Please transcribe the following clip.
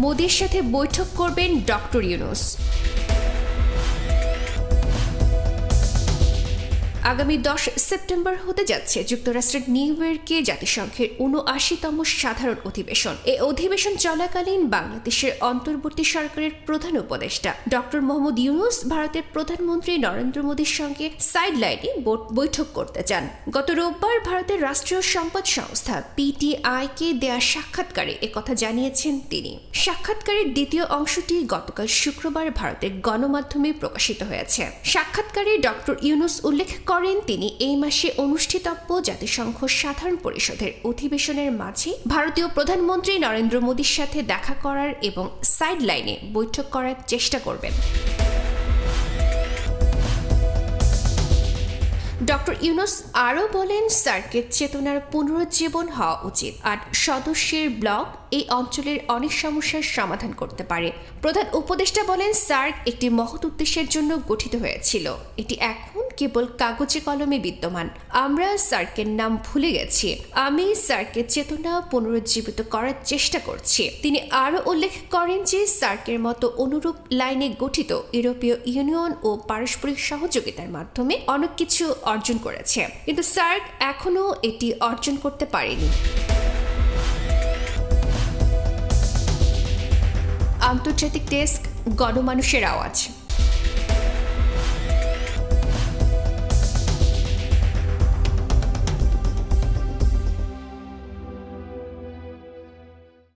মোদির সাথে বৈঠক করবেন ডক্টর ইউনুস। আগামী দশ সেপ্টেম্বর হতে যাচ্ছে যুক্তরাষ্ট্রের নিউ ইয়র্কে জাতিসংঘের উনআশিতম সাধারণ অধিবেশন। এই অধিবেশন চলাকালীন বাংলাদেশের অন্তর্বর্তী সরকারের প্রধান উপদেষ্টা ডক্টর মোহাম্মদ ইউনুস ভারতের প্রধানমন্ত্রী নরেন্দ্র মোদীর সঙ্গে সাইড লাইনে বৈঠক করতে চান। গত রোববার ভারতের রাষ্ট্রীয় সম্পদ সংস্থা পিটিআইকে দেয়া সাক্ষাৎকারে একথা জানিয়েছেন তিনি। সাক্ষাৎকারের দ্বিতীয় অংশটি গতকাল শুক্রবার ভারতের গণমাধ্যমে প্রকাশিত হয়েছে। সাক্ষাৎকারে ডক্টর ইউনুস উল্লেখ করেন তিনি এই মাসে অনুষ্ঠিতব্য জাতিসংঘ সাধারণ পরিষদের অধিবেশনের মাঝে ভারতীয় প্রধানমন্ত্রী নরেন্দ্র মোদীর সাথে দেখা করার এবং সাইড লাইনে বৈঠক করার চেষ্টা করবেন। ডক্টর ইউনুস আরও বলেন সার্কের চেতনার পুনরুজ্জীবন হওয়া উচিত আর সদস্যের ব্লক এই অঞ্চলের অনেক সমস্যার সমাধান করতে পারে। প্রধান উপদেষ্টা বলেন সার্ক একটি মহৎ উদ্দেশ্যের জন্য গঠিত হয়েছিল। এটি এখন কেবল কাগজে কলমে বিদ্যমান। আমরা সার্কের নাম ভুলে গেছি। আমি সার্কের চেতনা পুনরুজ্জীবিত করার চেষ্টা করছি। তিনি আরও উল্লেখ করেন যে সার্কের মতো অনুরূপ লাইনে গঠিত ইউরোপীয় ইউনিয়ন ও পারস্পরিক সহযোগিতার মাধ্যমে অনেক কিছু অর্জন করেছে। কিন্তু সার্ক এখনও এটি অর্জন করতে পারেনি। আন্তর্জাতিক ডেস্ক, গণমানুষের আওয়াজ।